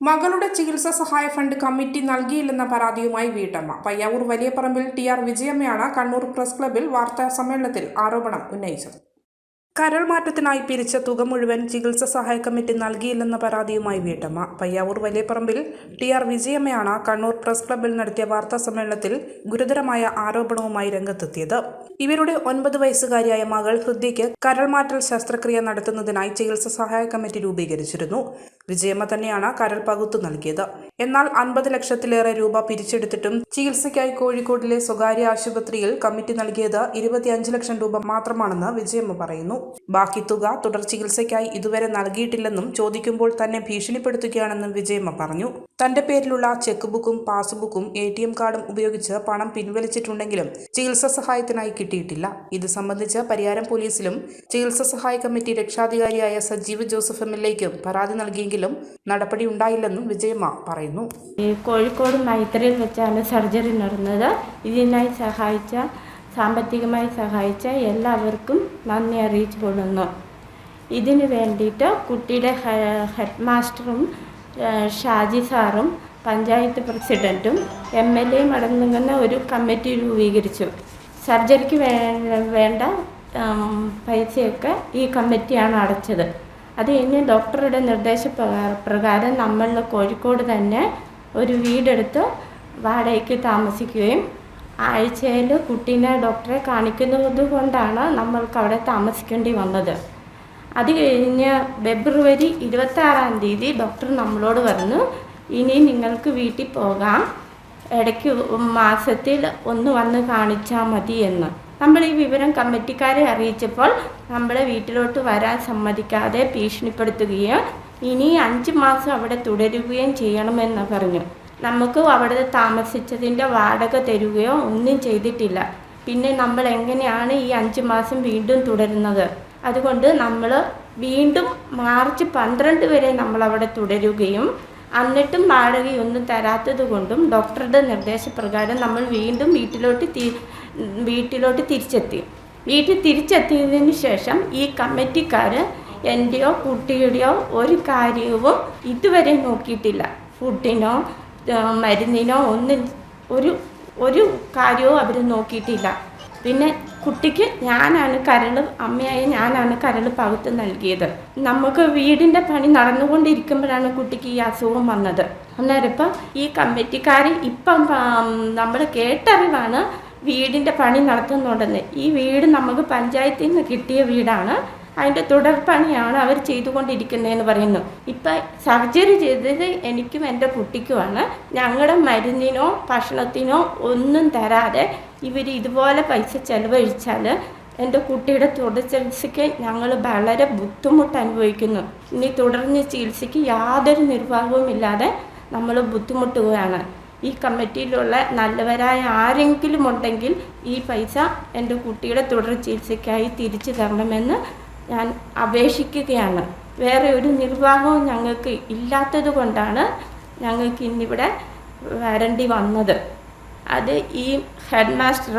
മകളുടെ ചികിത്സാ സഹായ ഫണ്ട് കമ്മിറ്റി നൽകിയില്ലെന്ന പരാതിയുമായി വീട്ടമ്മ. പയ്യാവൂർ വലിയപറമ്പിൽ ടി ആർ വിജയമ്മയാണ് കണ്ണൂർ പ്രസ് ക്ലബ്ബിൽ വാർത്താ സമ്മേളനത്തിൽ ആരോപണം ഉന്നയിച്ചത്. കരൾ മാറ്റത്തിനായി പിരിച്ച തുക മുഴുവൻ ചികിത്സാ സഹായ കമ്മിറ്റി നൽകിയില്ലെന്ന പരാതിയുമായി വീട്ടമ്മ. പയ്യാവൂർ വലിയപറമ്പിൽ ടി ആർ വിജയമ്മയാണ് കണ്ണൂർ പ്രസ് ക്ലബ്ബിൽ നടത്തിയ വാർത്താ സമ്മേളനത്തിൽ ഗുരുതരമായ ആരോപണവുമായി രംഗത്തെത്തിയത്. ഇവരുടെ ഒൻപത് വയസ്സുകാരിയായ മകൾ ഹൃദ്യയ്ക്ക് കരൾ മാറ്റൽ ശസ്ത്രക്രിയ നടത്തുന്നതിനായി ചികിത്സാ സഹായ കമ്മിറ്റി രൂപീകരിച്ചിരുന്നു. വിജയമ്മ തന്നെയാണ് കരൾ പകുത്തു നൽകിയത്. എന്നാൽ അൻപത് ലക്ഷത്തിലേറെ രൂപ പിരിച്ചെടുത്തിട്ടും ചികിത്സയ്ക്കായി കോഴിക്കോടിലെ സ്വകാര്യ ആശുപത്രിയിൽ കമ്മിറ്റി നൽകിയത് ഇരുപത്തിയഞ്ച് ലക്ഷം രൂപ മാത്രമാണെന്ന് വിജയമ്മ പറയുന്നു. ബാക്കി തുക തുടർ ചികിത്സയ്ക്കായി ഇതുവരെ നൽകിയിട്ടില്ലെന്നും ചോദിക്കുമ്പോൾ തന്നെ ഭീഷണിപ്പെടുത്തുകയാണെന്നും വിജയമ്മ പറഞ്ഞു. തന്റെ പേരിലുള്ള ചെക്ക് ബുക്കും പാസ്ബുക്കും എ ടി എം കാർഡും ഉപയോഗിച്ച് പണം പിൻവലിച്ചിട്ടുണ്ടെങ്കിലും ചികിത്സാ സഹായത്തിനായി കിട്ടിയിട്ടില്ല. ഇത് സംബന്ധിച്ച് പരിയാരം പോലീസിലും ചികിത്സാ സഹായ കമ്മിറ്റി രക്ഷാധികാരിയായ സജീവ് ജോസഫ് എം എൽ എക്കും പരാതി നൽകിയെങ്കിലും നടപടി ഉണ്ടായില്ലെന്നും വിജയമ്മ പറയുന്നു. കോഴിക്കോട് മൈത്രിയിൽ വെച്ചാണ് സർജറി നടന്നത്. ഇതിനായി സഹായിച്ച സാമ്പത്തികമായി സഹായിച്ച എല്ലാവർക്കും നന്ദി അറിയിച്ചു കൊള്ളുന്നു. ഇതിന് വേണ്ടിയിട്ട് കുട്ടിയുടെ ഹെഡ് മാസ്റ്ററും ഷാജി സാറും പഞ്ചായത്ത് പ്രസിഡന്റും എം എൽ എയും അടങ്ങുന്ന ഒരു കമ്മിറ്റി രൂപീകരിച്ചു. സർജറിക്ക് വേണ്ട പൈസയൊക്കെ ഈ കമ്മിറ്റിയാണ് അടച്ചത്. അത് കഴിഞ്ഞ് ഡോക്ടറുടെ നിർദ്ദേശപ്രകാരം പ്രകാരം നമ്മൾ കോഴിക്കോട് തന്നെ ഒരു വീടെടുത്ത് വാടകയ്ക്ക് താമസിക്കുകയും ആഴ്ചയിൽ കുട്ടീനെ ഡോക്ടറെ കാണിക്കുന്നത് കൊണ്ടാണ് നമ്മൾക്ക് അവിടെ താമസിക്കേണ്ടി വന്നത്. അത് കഴിഞ്ഞ് ഫെബ്രുവരി ഇരുപത്താറാം തീയതി ഡോക്ടർ നമ്മളോട് പറഞ്ഞു ഇനി നിങ്ങൾക്ക് വീട്ടിൽ പോകാം. ഇടയ്ക്ക് മാസത്തിൽ ഒന്ന് വന്ന് കാണിച്ചാൽ മതി എന്ന്. നമ്മൾ ഈ വിവരം കമ്മിറ്റിക്കാരെ അറിയിച്ചപ്പോൾ നമ്മളെ വീട്ടിലോട്ട് വരാൻ സമ്മതിക്കാതെ ഭീഷണിപ്പെടുത്തുകയും ഇനി അഞ്ച് മാസം അവിടെ തുടരുകയും ചെയ്യണമെന്ന് പറഞ്ഞു. നമുക്ക് അവിടെ താമസിച്ചതിന്റെ വാടക തരുകയോ ഒന്നും ചെയ്തിട്ടില്ല. പിന്നെ നമ്മൾ എങ്ങനെയാണ് ഈ അഞ്ച് മാസം വീണ്ടും തുടരുന്നത്? അതുകൊണ്ട് നമ്മൾ വീണ്ടും മാർച്ച് പന്ത്രണ്ട് വരെ നമ്മൾ അവിടെ തുടരുകയും എന്നിട്ടും വാടകയൊന്നും തരാത്തത് കൊണ്ടും ഡോക്ടറുടെ നിർദ്ദേശപ്രകാരം നമ്മൾ വീണ്ടും വീട്ടിലോട്ട് തി വീട്ടിലോട്ട് തിരിച്ചെത്തി. വീട്ടിൽ തിരിച്ചെത്തിയതിന് ശേഷം ഈ കമ്മിറ്റിക്കാർ എന്റെയോ കുട്ടിയുടെയോ ഒരു കാര്യവും ഇതുവരെ നോക്കിയിട്ടില്ല. ഫുഡിനോ മരുന്നിനോ ഒന്നും ഒരു ഒരു കാര്യവും അവർ നോക്കിയിട്ടില്ല. പിന്നെ കുട്ടിക്ക് ഞാനാണ് കരൾ അമ്മയായ ഞാനാണ് കരൾ പകുത്ത് നൽകിയത്. നമുക്ക് വീടിന്റെ പണി നടന്നുകൊണ്ടിരിക്കുമ്പോഴാണ് കുട്ടിക്ക് ഈ അസുഖം വന്നത്. അന്നേരം ഇപ്പം ഈ കമ്മിറ്റിക്കാർ ഇപ്പം നമ്മൾ കേട്ടറിവാണ് വീടിന്റെ പണി നടത്തുന്നുണ്ടെന്ന്. ഈ വീട് നമുക്ക് പഞ്ചായത്തിൽ നിന്ന് കിട്ടിയ വീടാണ്. അതിന്റെ തുടർപ്പണിയാണ് അവർ ചെയ്തുകൊണ്ടിരിക്കുന്നതെന്ന് പറയുന്നു. ഇപ്പം സർജറി ചെയ്തത് എനിക്കും എന്റെ കുട്ടിക്കുമാണ്. ഞങ്ങളുടെ മരുന്നിനോ ഭക്ഷണത്തിനോ ഒന്നും തരാതെ ഇവർ ഇതുപോലെ പൈസ ചെലവഴിച്ചാൽ എന്റെ കുട്ടിയുടെ തുടർ ചികിത്സയ്ക്ക് ഞങ്ങൾ വളരെ ബുദ്ധിമുട്ട് അനുഭവിക്കുന്നു. ഇനി തുടർന്ന് ചികിത്സയ്ക്ക് യാതൊരു നിർവാഹവും ഇല്ലാതെ നമ്മൾ ബുദ്ധിമുട്ടുകയാണ് ഈ കമ്മിറ്റിയിലുള്ള നല്ലവരായ ആരെങ്കിലും ഉണ്ടെങ്കിൽ ഈ പൈസ എന്റെ കുട്ടിയുടെ തുടർ ചികിത്സയ്ക്കായി തിരിച്ചു തരണമെന്ന് ഞാൻ അപേക്ഷിക്കുകയാണ്. വേറെ ഒരു നിർവാഹവും ഞങ്ങൾക്ക് ഇല്ലാത്തത് കൊണ്ടാണ് ഞങ്ങൾക്ക് ഇന്നിവിടെ വരേണ്ടി വന്നത്. അത് ഈ ഹെഡ് മാസ്റ്റർ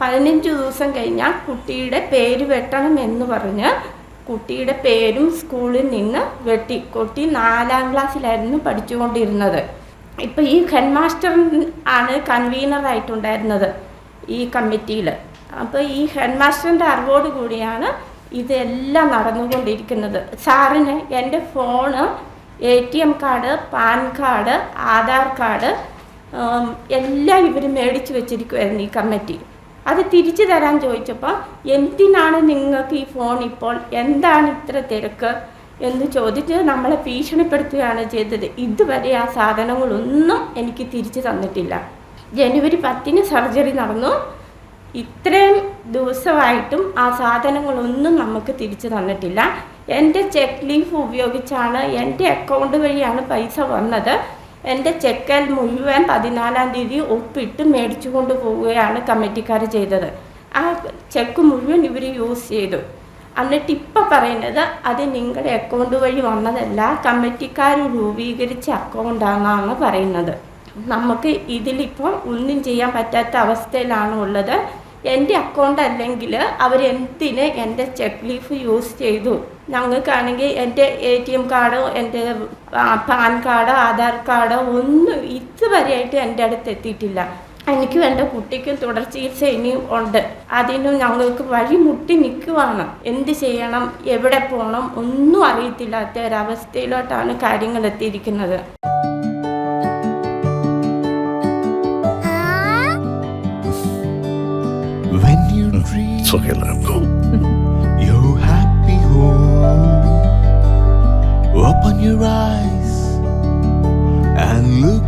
പതിനഞ്ച് ദിവസം കഴിഞ്ഞാൽ കുട്ടിയുടെ പേര് വെട്ടണം എന്ന് പറഞ്ഞ് കുട്ടിയുടെ പേരും സ്കൂളിൽ നിന്ന് വെട്ടി കുട്ടി നാലാം ക്ലാസ്സിലായിരുന്നു പഠിച്ചുകൊണ്ടിരുന്നത്. ഇപ്പം ഈ ഹെഡ് മാസ്റ്റർ ആണ് കൺവീനറായിട്ടുണ്ടായിരുന്നത് ഈ കമ്മിറ്റിയിൽ അപ്പോൾ ഈ ഹെഡ് മാസ്റ്ററിന്റെ അറിവോട് കൂടിയാണ് ഇതെല്ലാം നടന്നുകൊണ്ടിരിക്കുന്നത്. സാറിന് എന്റെ phone A T M card PAN card Aadhaar card എല്ലാം ഇവർ മേടിച്ച് വെച്ചിരിക്കുമായിരുന്നു ഈ കമ്മിറ്റി. അത് തിരിച്ചു തരാൻ ചോദിച്ചപ്പോൾ എന്തിനാണ് നിങ്ങൾക്ക് ഈ ഫോൺ ഇപ്പോൾ? എന്താണ് ഇത്ര തിരക്ക്? എന്ന് ചോദിച്ച് നമ്മളെ ഭീഷണിപ്പെടുത്തുകയാണ് ചെയ്തത്. ഇതുവരെ ആ സാധനങ്ങളൊന്നും എനിക്ക് തിരിച്ചു തന്നിട്ടില്ല. ജനുവരി പത്തിന് സർജറി നടന്നു. ഇത്രയും ദിവസമായിട്ടും ആ സാധനങ്ങളൊന്നും നമുക്ക് തിരിച്ചു തന്നിട്ടില്ല. എന്റെ ചെക്ക് ലീഫ് ഉപയോഗിച്ചാണ് എന്റെ അക്കൗണ്ട് വഴിയാണ് പൈസ വന്നത്. എന്റെ ചെക്കൽ മുഴുവൻ പതിനാലാം തീയതി ഒപ്പിട്ട് മേടിച്ചു കൊണ്ട് പോവുകയാണ് കമ്മിറ്റിക്കാർ ചെയ്തത്. ആ ചെക്ക് മുഴുവൻ ഇവർ യൂസ് ചെയ്തു. എന്നിട്ട് ഇപ്പം പറയുന്നത് അത് നിങ്ങളുടെ അക്കൗണ്ട് വഴി വന്നതല്ല കമ്മിറ്റിക്കാർ രൂപീകരിച്ച അക്കൗണ്ടാണെന്നാണ് പറയുന്നത്. നമുക്ക് ഇതിലിപ്പോൾ ഒന്നും ചെയ്യാൻ പറ്റാത്ത അവസ്ഥയിലാണ് ഉള്ളത്. എന്റെ അക്കൗണ്ട് അല്ലെങ്കിൽ അവരെന്തിന് എന്റെ ചെക്ക് ലീഫ് യൂസ് ചെയ്തു? ഞങ്ങൾക്കാണെങ്കിൽ എന്റെ എ ടി എം കാർഡോ എന്റെ പാൻ കാർഡോ ആധാർ കാർഡോ ഒന്നും ഇതുവരെയായിട്ട് എന്റെ അടുത്ത് എത്തിയിട്ടില്ല. എനിക്കും എന്റെ കുട്ടിക്കും തുടർ ചികിത്സ ഇനിയും ഉണ്ട്. അതിനും ഞങ്ങൾക്ക് വഴിമുട്ടി നിൽക്കുവാണ്. എന്ത് ചെയ്യണം? എവിടെ പോകണം? ഒന്നും അറിയത്തില്ലാത്ത ഒരവസ്ഥയിലോട്ടാണ് കാര്യങ്ങൾ എത്തിയിരിക്കുന്നത്. It's okay, let him go. your happy home, open your eyes and look